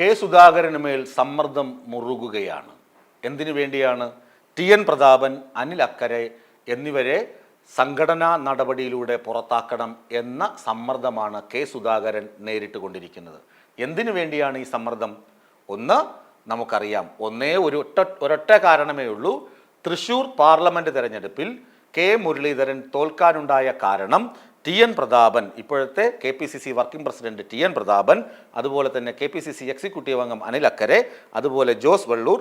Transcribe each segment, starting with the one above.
K സുധാകരന് മേൽ സമ്മർദ്ദം മുറുകുകയാണ്. എന്തിനു വേണ്ടിയാണ്? ടി എൻ പ്രതാപൻ അനിൽ അക്കരെ എന്നിവരെ സംഘടനാ നടപടിയിലൂടെ പുറത്താക്കണം എന്ന സമ്മർദ്ദമാണ് കെ സുധാകരൻ നേരിട്ട് കൊണ്ടിരിക്കുന്നത്. എന്തിനു വേണ്ടിയാണ് ഈ സമ്മർദ്ദം? ഒന്ന് നമുക്കറിയാം ഒന്നേ ഒരു ഒറ്റ ഒരൊറ്റ കാരണമേ ഉള്ളൂ. തൃശൂർ പാർലമെന്റ് തെരഞ്ഞെടുപ്പിൽ കെ മുരളീധരൻ തോൽക്കാനുണ്ടായ കാരണം ടി എൻ പ്രതാപൻ ഇപ്പോഴത്തെ K P C C working president T N Prathapan അതുപോലെ തന്നെ K P C C executive അംഗം അനിൽ അക്കരെ അതുപോലെ ജോസ് വള്ളൂർ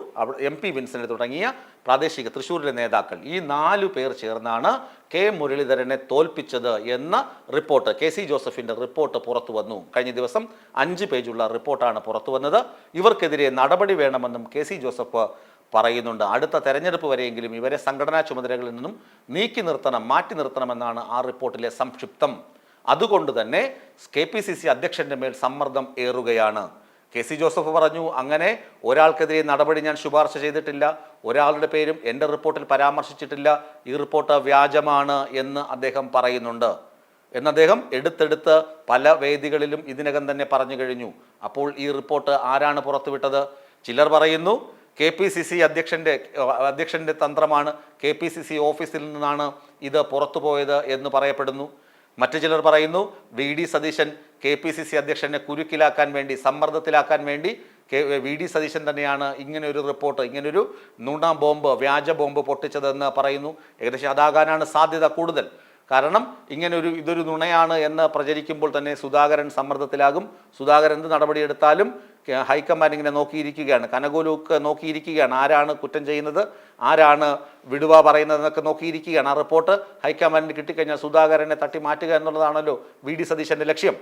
എം പി വിൻസെന്റ് തുടങ്ങിയ പ്രാദേശിക തൃശ്ശൂരിലെ നേതാക്കൾ. ഈ നാലു പേർ ചേർന്നാണ് കെ മുരളീധരനെ തോൽപ്പിച്ചത് എന്ന റിപ്പോർട്ട് കെ സി ജോസഫിന്റെ റിപ്പോർട്ട് പുറത്തു വന്നു. കഴിഞ്ഞ ദിവസം അഞ്ച് പേജുള്ള റിപ്പോർട്ടാണ് പുറത്തു വന്നത്. ഇവർക്കെതിരെ നടപടി വേണമെന്നും കെ സി ജോസഫ് പറയുന്നുണ്ട്. അടുത്ത തെരഞ്ഞെടുപ്പ് വരെയെങ്കിലും ഇവരെ സംഘടനാ ചുമതലകളിൽ നിന്നും നീക്കി നിർത്തണം മാറ്റി നിർത്തണമെന്നാണ് ആ റിപ്പോർട്ടിലെ സംക്ഷിപ്തം. അതുകൊണ്ട് തന്നെ കെ പി സി സി അധ്യക്ഷന്റെ മേൽ സമ്മർദ്ദം ഏറുകയാണ്. കെ സി ജോസഫ് പറഞ്ഞു അങ്ങനെ ഒരാൾക്കെതിരെ നടപടി ഞാൻ ശുപാർശ ചെയ്തിട്ടില്ല. ഒരാളുടെ പേരും എന്റെ റിപ്പോർട്ടിൽ പരാമർശിച്ചിട്ടില്ല. ഈ റിപ്പോർട്ട് വ്യാജമാണ് എന്ന് അദ്ദേഹം പറയുന്നുണ്ട്. എന്ന് അദ്ദേഹം എടുത്തെടുത്ത് പല വേദികളിലും ഇതിനകം തന്നെ പറഞ്ഞു കഴിഞ്ഞു. അപ്പോൾ ഈ റിപ്പോർട്ട് ആരാണ് പുറത്തുവിട്ടത്? ചിലർ പറയുന്നു കെ പി സി സി അധ്യക്ഷന്റെ അധ്യക്ഷന്റെ തന്ത്രമാണ് കെ പി സി സി ഓഫീസിൽ നിന്നാണ് ഇത് പുറത്തു പോയത് എന്ന് പറയപ്പെടുന്നു. മറ്റു ചിലർ പറയുന്നു V D Satheesan K P C C അധ്യക്ഷനെ കുരുക്കിലാക്കാൻ വേണ്ടി സമ്മർദ്ദത്തിലാക്കാൻ വേണ്ടി കെ വി ഡി സതീശൻ തന്നെയാണ് ഇങ്ങനൊരു റിപ്പോർട്ട് ഇങ്ങനൊരു നുണ ബോംബ് വ്യാജ ബോംബ് പൊട്ടിച്ചതെന്ന് പറയുന്നു. ഏകദേശം അതാകാനാണ് സാധ്യത കൂടുതൽ. കാരണം ഇങ്ങനൊരു ഇതൊരു നുണയാണ് എന്ന് പ്രചരിക്കുമ്പോൾ തന്നെ സുധാകരൻ സമ്മർദ്ദത്തിലാകും. സുധാകരൻ എന്ത് നടപടിയെടുത്താലും ഹൈക്കമാൻഡ് ഇങ്ങനെ നോക്കിയിരിക്കുകയാണ്. കനകോലുക്ക് നോക്കിയിരിക്കുകയാണ്. ആരാണ് കുറ്റം ചെയ്യുന്നത്? ആരാണ് വിടുവ പറയുന്നതെന്നൊക്കെ നോക്കിയിരിക്കുകയാണ്. ആ റിപ്പോർട്ട് ഹൈക്കമാൻഡിന് കിട്ടിക്കഴിഞ്ഞാൽ സുധാകരനെ തട്ടി മാറ്റുക എന്നുള്ളതാണല്ലോ വി ഡി സതീശന്റെ ലക്ഷ്യം.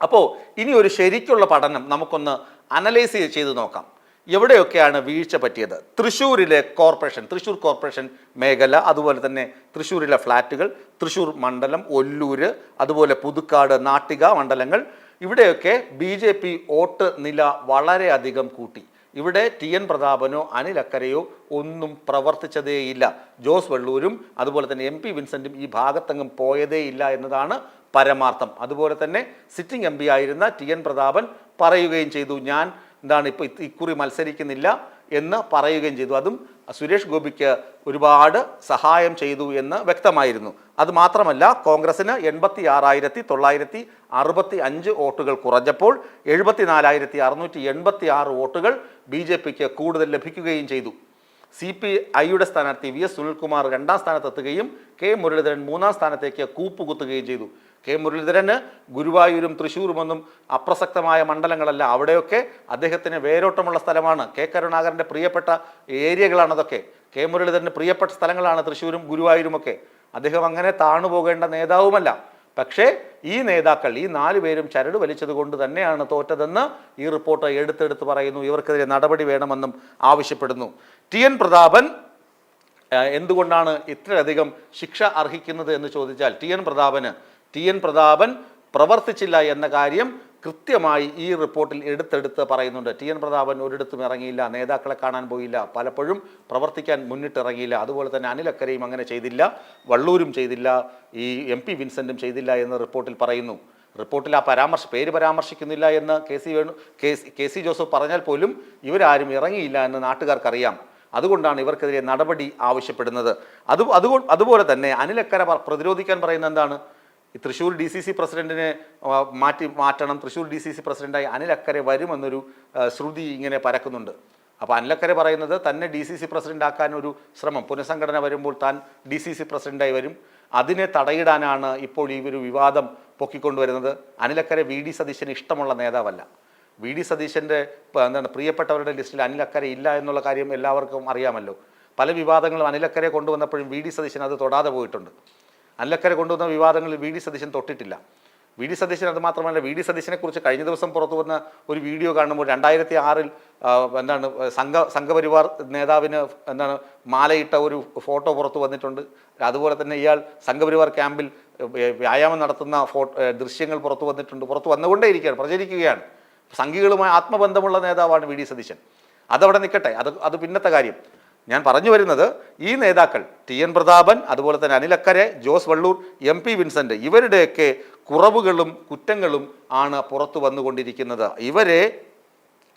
അപ്പോൾ ഇനി ഒരു ശരിക്കുള്ള പഠനം നമുക്കൊന്ന് അനലൈസ് ചെയ്ത് നോക്കാം. എവിടെയൊക്കെയാണ് വീഴ്ച പറ്റിയത്? തൃശ്ശൂരിലെ കോർപ്പറേഷൻ തൃശ്ശൂർ കോർപ്പറേഷൻ മേഖല അതുപോലെ തന്നെ തൃശ്ശൂരിലെ ഫ്ലാറ്റുകൾ തൃശ്ശൂർ മണ്ഡലം ഒല്ലൂർ അതുപോലെ പുതുക്കാട് നാട്ടിക മണ്ഡലങ്ങൾ ഇവിടെയൊക്കെ ബി ജെ പി വോട്ട് നില വളരെയധികം കൂട്ടി. ഇവിടെ ടി എൻ പ്രതാപനോ അനിൽ അക്കരയോ ഒന്നും പ്രവർത്തിച്ചതേയില്ല. ജോസ് വെള്ളൂരും അതുപോലെ തന്നെ എം പി വിൻസെന്റും ഈ ഭാഗത്തെങ്ങും പോയതേയില്ല എന്നതാണ് പരമാർത്ഥം. അതുപോലെ തന്നെ സിറ്റിംഗ് എം ആയിരുന്ന ടി എൻ പ്രതാപൻ പറയുകയും ചെയ്തു ഞാൻ എന്താണ് ഇപ്പോൾ ഇക്കുറി മത്സരിക്കുന്നില്ല. എന്ന് പറയുകയും ചെയ്തു. അതും സുരേഷ് ഗോപിക്ക് ഒരുപാട് സഹായം ചെയ്തു എന്ന് വ്യക്തമായിരുന്നു. അത് മാത്രമല്ല കോൺഗ്രസിന് എൺപത്തി ആറായിരത്തി തൊള്ളായിരത്തി അറുപത്തി അഞ്ച് വോട്ടുകൾ കുറഞ്ഞപ്പോൾ എഴുപത്തി നാലായിരത്തി അറുന്നൂറ്റി എൺപത്തി ആറ് വോട്ടുകൾ ബി ജെ പിക്ക് കൂടുതൽ ലഭിക്കുകയും ചെയ്തു. സി പി ഐയുടെ സ്ഥാനാർത്ഥി വി എസ് സുനിൽകുമാർ രണ്ടാം സ്ഥാനത്തെത്തുകയും കെ മുരളീധരൻ മൂന്നാം സ്ഥാനത്തേക്ക് കൂപ്പുകുത്തുകയും ചെയ്തു. കെ മുരളീധരന് ഗുരുവായൂരും തൃശ്ശൂരുമൊന്നും അപ്രസക്തമായ മണ്ഡലങ്ങളല്ല. അവിടെയൊക്കെ അദ്ദേഹത്തിന് വേരോട്ടമുള്ള സ്ഥലമാണ്. കെ കരുണാകരന്റെ പ്രിയപ്പെട്ട ഏരിയകളാണ് അതൊക്കെ. കെ മുരളീധരന് പ്രിയപ്പെട്ട സ്ഥലങ്ങളാണ് തൃശ്ശൂരും ഗുരുവായൂരുമൊക്കെ. അദ്ദേഹം അങ്ങനെ താണുപോകേണ്ട നേതാവുമല്ല. പക്ഷേ ഈ നേതാക്കൾ ഈ നാല് പേരും ചരട് വലിച്ചത് കൊണ്ട് തന്നെയാണ് തോറ്റതെന്ന് ഈ റിപ്പോർട്ട് എടുത്തെടുത്ത് പറയുന്നു. ഇവർക്കെതിരെ നടപടി വേണമെന്നും ആവശ്യപ്പെടുന്നു. ടി. എൻ. പ്രതാപൻ എന്തുകൊണ്ടാണ് ഇത്രയധികം ശിക്ഷ അർഹിക്കുന്നത് എന്ന് ചോദിച്ചാൽ ടി. എൻ. പ്രതാപന് ടി എൻ പ്രതാപൻ പ്രവർത്തിച്ചില്ല എന്ന കാര്യം കൃത്യമായി ഈ റിപ്പോർട്ടിൽ എടുത്തെടുത്ത് പറയുന്നുണ്ട്. ടി എൻ പ്രതാപൻ ഒരിടത്തും ഇറങ്ങിയില്ല നേതാക്കളെ കാണാൻ പോയില്ല പലപ്പോഴും പ്രവർത്തിക്കാൻ മുന്നിട്ടിറങ്ങിയില്ല. അതുപോലെ തന്നെ അനിലക്കരയും അങ്ങനെ ചെയ്തില്ല വള്ളൂരും ചെയ്തില്ല ഈ എം പി വിൻസെന്റും ചെയ്തില്ല എന്ന് റിപ്പോർട്ടിൽ പറയുന്നു. റിപ്പോർട്ടിൽ ആ പരാമർശ പേര് പരാമർശിക്കുന്നില്ല എന്ന് K C Venu K C Joseph പറഞ്ഞാൽ പോലും ഇവരാരും ഇറങ്ങിയില്ല എന്ന് നാട്ടുകാർക്കറിയാം. അതുകൊണ്ടാണ് ഇവർക്കെതിരെ നടപടി ആവശ്യപ്പെടുന്നത്. അത് അതുപോലെ തന്നെ അനിലക്കര പ്രതിരോധിക്കാൻ പറയുന്ന എന്താണ്? ഈ തൃശ്ശൂർ ഡി സി സി പ്രസിഡന്റിനെ മാറ്റി മാറ്റണം. തൃശ്ശൂർ ഡി സി സി പ്രസിഡന്റായി അനിലക്കരെ വരുമെന്നൊരു ശ്രുതി ഇങ്ങനെ പരക്കുന്നുണ്ട്. അപ്പോൾ അനിലക്കരെ പറയുന്നത് തന്നെ ഡി സി സി പ്രസിഡന്റ് ആക്കാൻ ഒരു ശ്രമം. പുനഃസംഘടന വരുമ്പോൾ താൻ ഡി സി സി പ്രസിഡന്റായി വരും. അതിനെ തടയിടാനാണ് ഇപ്പോൾ ഈ ഒരു വിവാദം പൊക്കിക്കൊണ്ടുവരുന്നത്. അനിലക്കരെ വി ഡി സതീശന് ഇഷ്ടമുള്ള നേതാവല്ല. വി ഡി സതീശന്റെ എന്താണ് പ്രിയപ്പെട്ടവരുടെ ലിസ്റ്റിൽ അനിലക്കരെ ഇല്ല എന്നുള്ള കാര്യം എല്ലാവർക്കും അറിയാമല്ലോ. പല വിവാദങ്ങളും അനിലക്കരെ കൊണ്ടുവന്നപ്പോഴും വി ഡി സതീശൻ അത് തൊടാതെ പോയിട്ടുണ്ട്. അനിലക്കര കൊണ്ടുവന്ന വിവാദങ്ങളിൽ വി ഡി സതീശൻ തൊട്ടിട്ടില്ല. വി ഡി സതീശൻ അത് മാത്രമല്ല വി ഡി സതീശനെ കുറിച്ച് കഴിഞ്ഞ ദിവസം പുറത്തു വന്ന ഒരു വീഡിയോ കാണുമ്പോൾ രണ്ടായിരത്തി ആറിൽ എന്താണ് സംഘ സംഘപരിവാർ നേതാവിന് എന്താണ് മാലയിട്ട ഒരു ഫോട്ടോ പുറത്തു വന്നിട്ടുണ്ട്. അതുപോലെ തന്നെ ഇയാൾ സംഘപരിവാർ ക്യാമ്പിൽ വ്യായാമം നടത്തുന്ന ഫോട്ടോ ദൃശ്യങ്ങൾ പുറത്തു വന്നിട്ടുണ്ട്. പുറത്തു വന്നുകൊണ്ടേയിരിക്കുകയാണ് പ്രചരിക്കുകയാണ്. സംഘികളുമായി ആത്മബന്ധമുള്ള നേതാവാണ് വി ഡി സതീശൻ. അതവിടെ നിൽക്കട്ടെ. അത് അത് പിന്നത്തെ കാര്യം. ഞാൻ പറഞ്ഞു വരുന്നത് ഈ നേതാക്കൾ ടി എൻ പ്രതാപൻ അതുപോലെ തന്നെ അനിലക്കരെ ജോസ് വള്ളൂർ എം പി വിൻസെന്റ് ഇവരുടെയൊക്കെ കുറവുകളും കുറ്റങ്ങളും ആണ് പുറത്തു വന്നുകൊണ്ടിരിക്കുന്നത്. ഇവരെ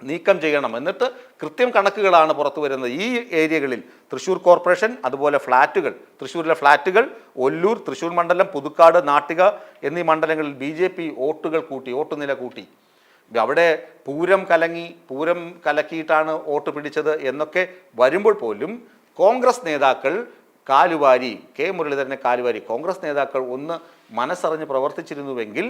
നീക്കം ചെയ്യണം. എന്നിട്ട് കൃത്യം കണക്കുകളാണ് പുറത്തു വരുന്നത്. ഈ ഏരിയകളിൽ തൃശ്ശൂർ കോർപ്പറേഷൻ അതുപോലെ ഫ്ലാറ്റുകൾ തൃശ്ശൂരിലെ ഫ്ലാറ്റുകൾ ഒല്ലൂർ തൃശ്ശൂർ മണ്ഡലം പുതുക്കാട് നാട്ടിക എന്നീ മണ്ഡലങ്ങളിൽ ബി വോട്ടുകൾ കൂട്ടി വോട്ടുനില കൂട്ടി. അവിടെ പൂരം കലങ്ങി പൂരം കലക്കിയിട്ടാണ് വോട്ട് പിടിച്ചത് എന്നൊക്കെ വരുമ്പോൾ പോലും കോൺഗ്രസ് നേതാക്കൾ കാലുവാരി കെ മുരളീധരനെ കാലുവാരി കോൺഗ്രസ് നേതാക്കൾ ഒന്ന് മനസ്സറിഞ്ഞ് പ്രവർത്തിച്ചിരുന്നുവെങ്കിൽ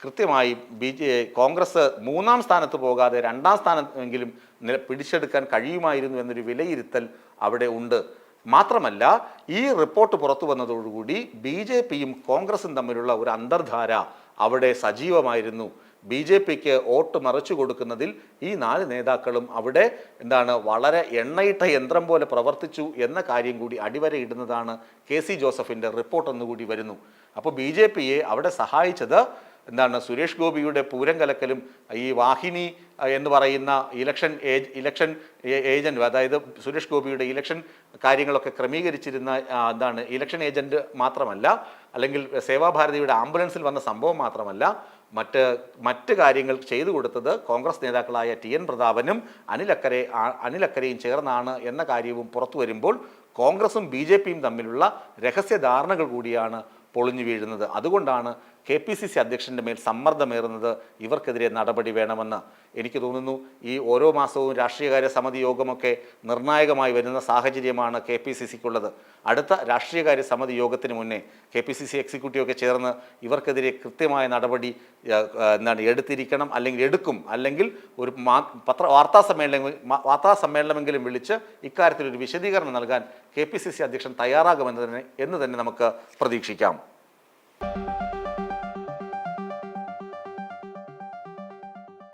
കൃത്യമായി ബി ജെ കോൺഗ്രസ് മൂന്നാം സ്ഥാനത്ത് പോകാതെ രണ്ടാം സ്ഥാനത്തെങ്കിലും നില പിടിച്ചെടുക്കാൻ കഴിയുമായിരുന്നു എന്നൊരു വിലയിരുത്തൽ അവിടെ ഉണ്ട്. മാത്രമല്ല ഈ റിപ്പോർട്ട് പുറത്തു വന്നതോടുകൂടി ബി ജെ പിയും കോൺഗ്രസും തമ്മിലുള്ള ഒരു അന്തർധാര അവിടെ സജീവമായിരുന്നു. ബി ജെ പിക്ക് വോട്ട് മറച്ചു കൊടുക്കുന്നതിൽ ഈ നാല് നേതാക്കളും അവിടെ എന്താണ് വളരെ എണ്ണയിട്ട യന്ത്രം പോലെ പ്രവർത്തിച്ചു എന്ന കാര്യം കൂടി അടിവരയിടുന്നതാണ് കെ സി ജോസഫിന്റെ റിപ്പോർട്ട് ഒന്നുകൂടി വരുന്നു. അപ്പോൾ ബി ജെ പിയെ അവിടെ സഹായിച്ചത് എന്താണ് സുരേഷ് ഗോപിയുടെ പൂരം കലക്കലും ഈ വാഹിനി എന്ന് പറയുന്ന ഇലക്ഷൻ ഏജ് ഇലക്ഷൻ ഏജന്റ് അതായത് സുരേഷ് ഗോപിയുടെ ഇലക്ഷൻ കാര്യങ്ങളൊക്കെ ക്രമീകരിച്ചിരുന്ന എന്താണ് ഇലക്ഷൻ ഏജന്റ് മാത്രമല്ല അല്ലെങ്കിൽ സേവാഭാരതിയുടെ ആംബുലൻസിൽ വന്ന സംഭവം മാത്രമല്ല മറ്റ് മറ്റ് കാര്യങ്ങൾ ചെയ്തു കൊടുത്തത് കോൺഗ്രസ് നേതാക്കളായ ടി എൻ പ്രതാപനും അനിലക്കരെ അനിലക്കരയും ചേർന്നാണ് എന്ന കാര്യവും പുറത്തു വരുമ്പോൾ കോൺഗ്രസും ബി തമ്മിലുള്ള രഹസ്യ ധാരണകൾ കൂടിയാണ് പൊളിഞ്ഞു വീഴുന്നത്. അതുകൊണ്ടാണ് കെ പി സി സി അധ്യക്ഷന്റെ മേൽ സമ്മർദ്ദമേറുന്നത് ഇവർക്കെതിരെ നടപടി വേണമെന്ന് എനിക്ക് തോന്നുന്നു. ഈ ഓരോ മാസവും രാഷ്ട്രീയകാര്യ സമിതി യോഗമൊക്കെ നിർണായകമായി വരുന്ന സാഹചര്യമാണ് കെ പി സി സിക്കുള്ളത്. അടുത്ത രാഷ്ട്രീയകാര്യ സമിതി യോഗത്തിന് മുന്നേ K P C C executive ഒക്കെ ചേർന്ന് ഇവർക്കെതിരെ കൃത്യമായ നടപടി എന്താണ് എടുത്തിരിക്കണം അല്ലെങ്കിൽ എടുക്കും. അല്ലെങ്കിൽ ഒരു മാ പത്ര വാർത്താ സമ്മേളനം വാർത്താ സമ്മേളനമെങ്കിലും വിളിച്ച് ഇക്കാര്യത്തിൽ ഒരു വിശദീകരണം നൽകാൻ കെ പി സി സി അധ്യക്ഷൻ തയ്യാറാകുമെന്ന് തന്നെ എന്ന് തന്നെ നമുക്ക് പ്രതീക്ഷിക്കാം.